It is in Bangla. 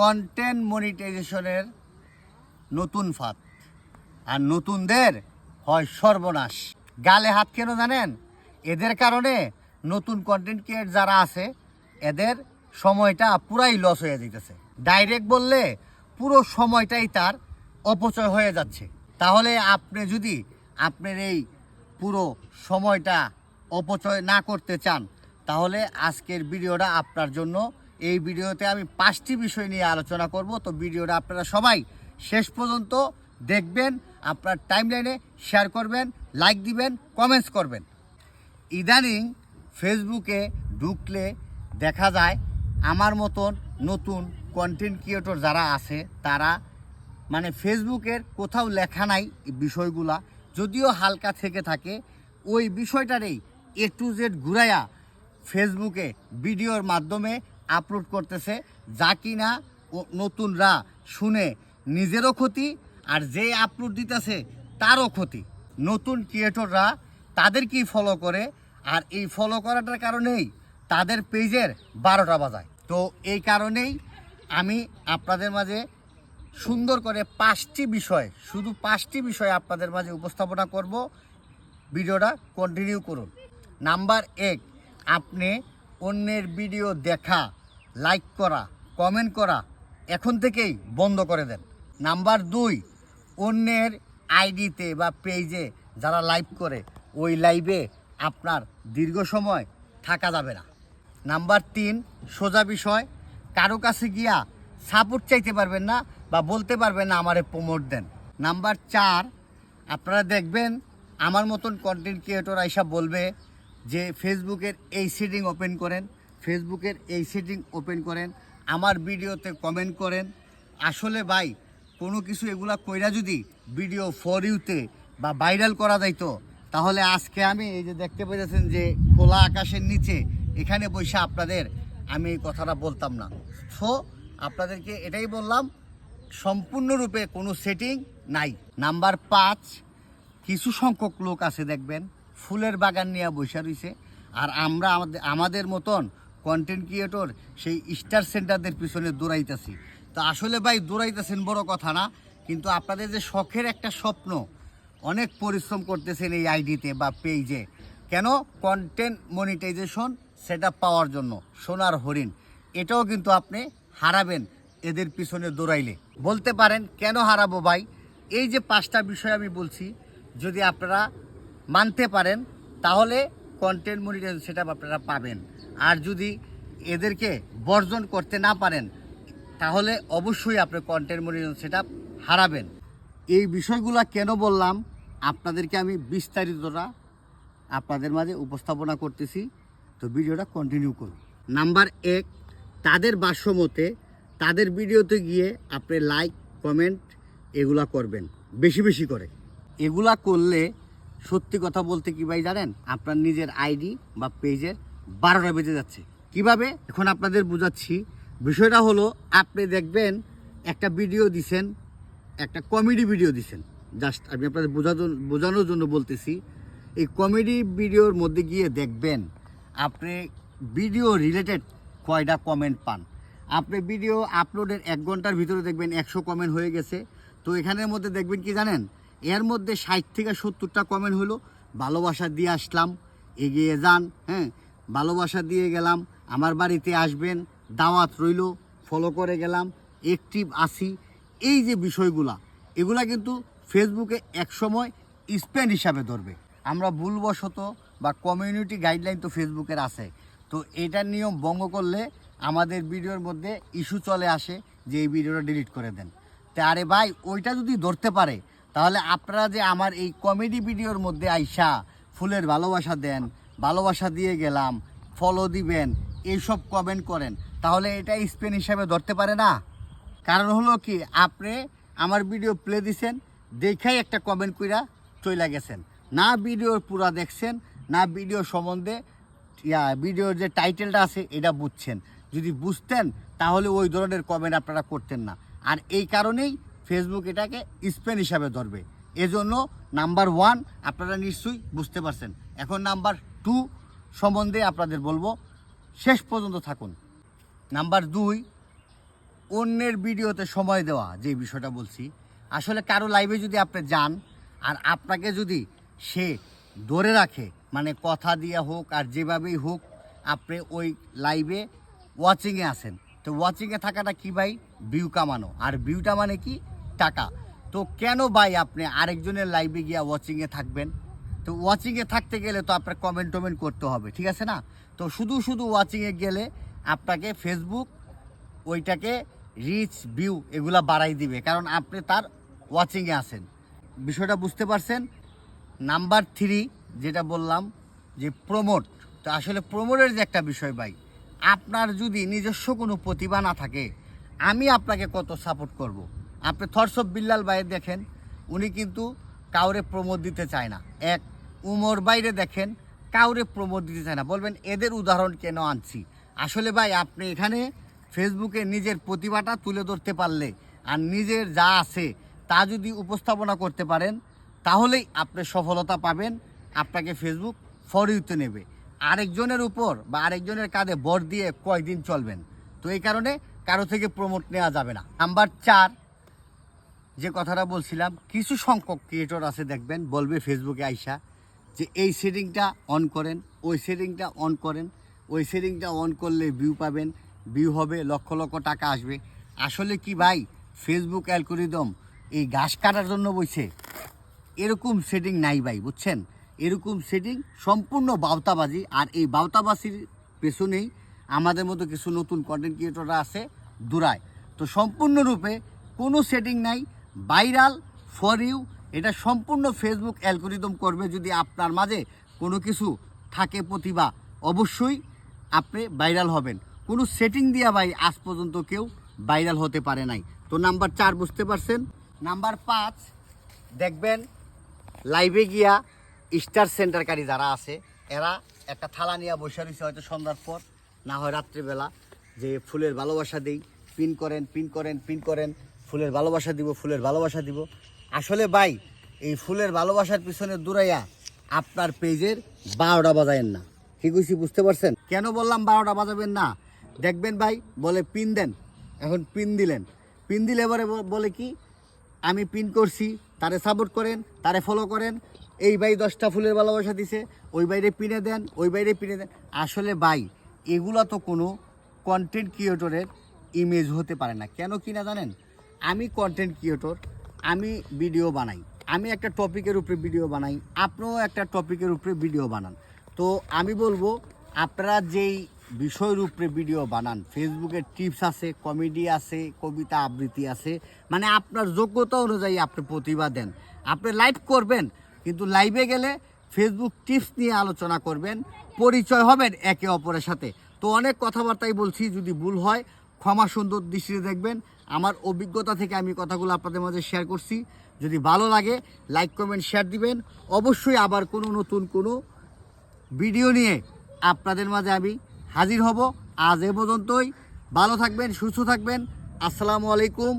কন্টেন্ট মনিটাইজেশনের নতুন ফাঁদ। আর নতুনদের হয় সর্বনাশ। গালে হাত কেন জানেন? এদের কারণে নতুন কন্টেন্ট ক্রিয়েট যারা আছে, এদের সময়টা পুরাই লস হয়ে যেতেছে ডাইরেক্ট বললে পুরো সময়টাই তার অপচয় হয়ে যাচ্ছে। তাহলে আপনি যদি আপনার এই পুরো সময়টা অপচয় না করতে চান, তাহলে আজকের ভিডিওটা আপনার জন্য এই ভিডিওতে আমি পাঁচটি বিষয় নিয়ে আলোচনা করব। তো ভিডিওটা আপনারা সবাই শেষ পর্যন্ত দেখবেন, আপনার টাইমলাইনে শেয়ার করবেন লাইক দিবেন কমেন্টস করবেন। ইদানিং ফেসবুকে ঢুকলে দেখা যায় আমার মতন নতুন কন্টেন্ট ক্রিয়েটর যারা আছে, তারা মানে ফেসবুকের কোথাও লেখা নাই বিষয়গুলা, যদিও হালকা থেকে থাকে। ওই বিষয়টারই এ টু জেড ঘুরাইয়া ফেসবুকে ভিডিওর মাধ্যমে আপলোড করতেছে, যা কিনা ও নতুনরা শুনে নিজেরও ক্ষতি আর যে আপলোড দিতেছে তারও ক্ষতি। নতুন ক্রিয়েটররা তাদেরকেই ফলো করে আর এই ফলো করাটার কারণেই তাদের পেজের বারোটা বাজায়। তো এই কারণেই আমি আপনাদের মাঝে সুন্দর করে পাঁচটি বিষয়, শুধু পাঁচটি বিষয় আপনাদের মাঝে উপস্থাপনা করব। ভিডিওটা কন্টিনিউ করুন। নাম্বার এক, আপনি অন্যের ভিডিও দেখা। লাইক করা, কমেন্ট করা, এখন থেকেই বন্ধ করে দেন। নাম্বার দুই, অন্যের আইডিতে বা পেজে যারা লাইভ করে, ওই লাইভে আপনার দীর্ঘ সময় থাকা যাবে না। নাম্বার তিন, সোজা বিষয়, কারও কাছে গিয়া সাপোর্ট চাইতে পারবেন না বা বলতে পারবেন না আমারে প্রমোট দেন। নাম্বার চার, আপনারা দেখবেন আমার মতন কন্টেন্ট ক্রিয়েটর আইসা বলবে যে ফেসবুকের এই সেটিং ওপেন করেন ফেসবুকের এই সেটিং ওপেন করেন, আমার ভিডিওতে কমেন্ট করেন। আসলে ভাই, কোনো কিছু এগুলা কইরা যদি ভিডিও ফর ইউতে বা ভাইরাল করা যাইতো, তাহলে আজকে আমি এই যে দেখতে পেয়েছেন যে খোলা আকাশের নিচে এখানে বসে আপনাদের আমি এই কথাটা বলতাম না। সো আপনাদেরকে এটাই বললাম, সম্পূর্ণরূপে কোনো সেটিং নাই। নাম্বার পাঁচ, কিছু সংখ্যক লোক আছে দেখবেন, ফুলের বাগান নিয়ে বসে রয়েছে আর আমরা আমাদের আমাদের মতন কন্টেন্ট ক্রিয়েটর সেই স্টার সেন্টারদের পিছনে দৌড়াইতেছি। তো আসলে ভাই, দৌড়াইতেছেন বড় কথা না, কিন্তু আপনাদের যে শখের একটা স্বপ্ন, অনেক পরিশ্রম করতেছেন এই আইডিতে বা পেজে কেন? কন্টেন্ট মনিটাইজেশন সেটা পাওয়ার জন্য, সোনার হরিণ। এটাও কিন্তু আপনি হারাবেন এদের পিছনে দৌড়াইলে। বলতে পারেন, কেন হারাবো ভাই? এই যে পাঁচটা বিষয় আমি বলছি, যদি আপনারা মানতে পারেন, তাহলে কন্টেন্ট মনিটাইজেশন সেটা আপনারা পাবেন। আর যদি এদেরকে বর্জন করতে না পারেন, তাহলে অবশ্যই আপনি কন্টেন্ট মনিটাইজেশন সেটা হারাবেন। এই বিষয়গুলো কেন বললাম? আপনাদেরকে আমি বিস্তারিতটা আপনাদের মাঝে উপস্থাপনা করতেছি। তো ভিডিওটা কন্টিনিউ করুন। নাম্বার এক, তাদের ভাষ্য মতে তাদের ভিডিওতে গিয়ে আপনি লাইক কমেন্ট এগুলা করবেন, বেশি বেশি করে। এগুলা করলে সত্যি কথা বলতে কি ভাই জানেন? আপনার নিজের আইডি বা পেজের বারোটা বেজে যাচ্ছে। কীভাবে? এখন আপনাদের বুঝাচ্ছি। বিষয়টা হলো, আপনি দেখবেন একটা ভিডিও দিছেন, একটা কমেডি ভিডিও দিছেন। জাস্ট আমি আপনাদের বোঝানোর জন্য বলতেছি, এই কমেডি ভিডিওর মধ্যে গিয়ে দেখবেন, আপনি ভিডিও রিলেটেড কয়টা কমেন্ট পান। আপনি ভিডিও আপলোডের এক ঘণ্টার ভিতরে দেখবেন একশো কমেন্ট হয়ে গেছে। তো এখানের মধ্যে দেখবেন কি জানেন? এর মধ্যে ষাট থেকে সত্তরটা কমেন্ট হলো, ভালোবাসা দিয়ে আসলাম, এগিয়ে যান হ্যাঁ? ভালোবাসা দিয়ে গেলাম, আমার বাড়িতে আসবেন, দাওয়াত রইল ফলো করে গেলাম অ্যাক্টিভ আসি এই যে বিষয়গুলা, এগুলা কিন্তু ফেসবুকে একসময় স্পেন্ড হিসাবে ধরবে। আমরা ভুলবশত বা কমিউনিটি গাইডলাইন তো ফেসবুকের আছে। তো এটার নিয়ম ভঙ্গ করলে আমাদের ভিডিওর মধ্যে ইস্যু চলে আসে যে এই ভিডিওটা ডিলিট করে দেন। তা আরে ভাই, ওইটা যদি ধরতে পারে তাহলে আপনারা যে আমার এই কমেডি ভিডিওর মধ্যে আইসা ফুলের ভালোবাসা দেন, ভালোবাসা দিয়ে গেলাম ফলো দিবেন, এইসব কমেন্ট করেন, তাহলে এটা স্পেন হিসাবে ধরতে পারে না। কারণ হলো কি, আপনি আমার ভিডিও প্লে দিছেন, দেখাই একটা কমেন্ট কইরা চলে গেছেন। না ভিডিওর পুরা দেখছেন, না ভিডিও সম্বন্ধে, ইয়া ভিডিওর যে টাইটেলটা আছে, এটা বুঝছেন। যদি বুঝতেন, তাহলে ওই ধরনের কমেন্ট আপনারা করতেন না। আর এই কারণেই ফেসবুক এটাকে স্পেন হিসাবে ধরবে। এজন্য নাম্বার ওয়ান আপনারা নিশ্চয়ই বুঝতে পারছেন। এখন নাম্বার টু সম্বন্ধে আপনাদের বলব, শেষ পর্যন্ত থাকুন। নাম্বার দুই, অন্যের ভিডিওতে সময় দেওয়া, যে বিষয়টা বলছি। আসলে কারও লাইভে যদি আপনি যান, আর আপনাকে যদি সে ধরে রাখে মানে কথা দিয়ে হোক আর যেভাবেই হোক, আপনি ওই লাইভে ওয়াচিংয়ে আসেন তো ওয়াচিংয়ে থাকাটা কি ভাই? ভিউ কামানো। আর ভিউটা মানে কি? টাকা। তো কেন ভাই আপনি আরেকজনের লাইভে গিয়া ওয়াচিংয়ে থাকবেন? তো ওয়াচিংয়ে থাকতে গেলে তো আপনার কমেন্ট টমেন্ট করতে হবে, ঠিক আছে না? তো শুধু শুধু ওয়াচিংয়ে গেলে আপনাকে ফেসবুক ওইটাকে রিচ ভিউ এগুলা বাড়াই দিবে, কারণ আপনি তার ওয়াচিংয়ে আছেন। বিষয়টা বুঝতে পারছেন? নাম্বার থ্রি যেটা বললাম যে প্রমোট তো আসলে প্রমোটের যে একটা বিষয় ভাই, আপনার যদি নিজস্ব কোনো প্রতিভা না থাকে, আমি আপনাকে কত সাপোর্ট করব। আপনি থরসব বিল্লাল ভাইয়ের দেখেন, উনি কিন্তু কাউরে প্রমোদ দিতে চায় না। এক, উমর বাইরে দেখেন, কাউরে প্রমোদ দিতে চায় না। বলবেন, এদের উদাহরণ কেন আনছি? আসলে ভাই, আপনি এখানে ফেসবুকে নিজের প্রতিভাটা তুলে ধরতে পারলে আর নিজের যা আছে তা যদি উপস্থাপনা করতে পারেন, তাহলেই আপনি সফলতা পাবেন, আপনাকে ফেসবুক ফরিউতে নেবে। আরেকজনের উপর বা আরেকজনের কাঁধে বর দিয়ে কয়দিন চলবেন? তো এই কারণে কারও থেকে প্রমোট নেওয়া যাবে না। নাম্বার চার যে কথাটা বলছিলাম, কিছু সংখ্যক ক্রিয়েটর আছে দেখবেন, বলবে ফেসবুকে আইসা, যে এই সেটিংটা অন করেন, ওই সেটিংটা অন করেন, ওই সেটিংটা অন করলে ভিউ পাবেন ভিউ হবে, লক্ষ লক্ষ টাকা আসবে। আসলে কি ভাই ফেসবুক অ্যালগোরিদম এই ঘাস কাটার জন্য বইছে। এরকম সেটিং নাই ভাই, বুঝছেন? এরকম সেটিং সম্পূর্ণ বাউতাবাজি, আর এই বাউতাবাজির পেছনেই আমাদের মতো কিছু নতুন কন্টেন্ট ক্রিয়েটররা আছে, দূরায়। তো সম্পূর্ণরূপে কোনো সেটিং নাই ভাইরাল ফর ইউ এটা সম্পূর্ণ ফেসবুক অ্যালগোরিদম করবে যদি আপনার মাঝে কোনো কিছু থাকে প্রতিভা, অবশ্যই আপনি ভাইরাল হবেন। কোনো সেটিং দিয়া ভাই আজ পর্যন্ত কেউ ভাইরাল হতে পারে নাই। তো নাম্বার চার বুঝতে পারছেন? নাম্বার পাঁচ, দেখবেন লাইভে গিয়া স্টার সেন্টারকারী যারা আছে, এরা একটা থালা নিয়ে বসে রয়েছে হয়তো সন্ধ্যার পর, না হয় রাত্রিবেলা, যে ফুলের ভালোবাসা দেই। পিন করেন পিন করেন পিন করেন। ফুলের ভালোবাসা দিব, ফুলের ভালোবাসা দিব। আসলে ভাই, এই ফুলের ভালোবাসার পিছনে দূরাইয়া আপনার পেজের বারোটা বাজায়েন না। ঠিক হয়েছি বুঝতে পারছেন? কেন বললাম বারোটা বাজাবেন না? দেখবেন ভাই, বলে পিন দেন। এখন পিন দিলেন। পিন দিলে এবারে বলে কি, আমি পিন করছি, তারে সাপোর্ট করেন, তারে ফলো করেন। এই ভাই দশটা ফুলের ভালোবাসা দিছে, ওই বাইরে পিনে দেন, ওই বাইরে পিনে দেন। আসলে ভাই, এগুলো তো কোনো কন্টেন্ট ক্রিয়েটরের ইমেজ হতে পারে না। কেন কি না জানেন? আমি কন্টেন্ট ক্রিয়েটর আমি ভিডিও বানাই। আমি একটা টপিকের উপরে ভিডিও বানাই, আপনিও একটা টপিকের উপরে ভিডিও বানান। তো আমি বলব, আপনারা যেই বিষয়ের উপরে ভিডিও বানান ফেসবুকে টিপস আছে কমেডি আছে, কবিতা আবৃত্তি আছে মানে আপনার যোগ্যতা অনুযায়ী আপনি প্রতিভা দেন। আপনি লাইভ করবেন, কিন্তু লাইভে গেলে ফেসবুক টিপস নিয়ে আলোচনা করবেন, পরিচয় হবেন একে অপরের সাথে। তো অনেক কথাবার্তাই বলছি, যদি ভুল হয় ক্ষমা সুন্দর দৃষ্টিতে দেখবেন। আমার অভিজ্ঞতা থেকে আমি কথাগুলো আপনাদের মাঝে শেয়ার করছি। যদি ভালো লাগে লাইক কমেন্ট শেয়ার দিবেন। অবশ্যই আবার কোনো নতুন কোনো ভিডিও নিয়ে আপনাদের মাঝে আমি হাজির হব। আজ এ পর্যন্তই। ভালো থাকবেন, সুস্থ থাকবেন। আসসালামু আলাইকুম।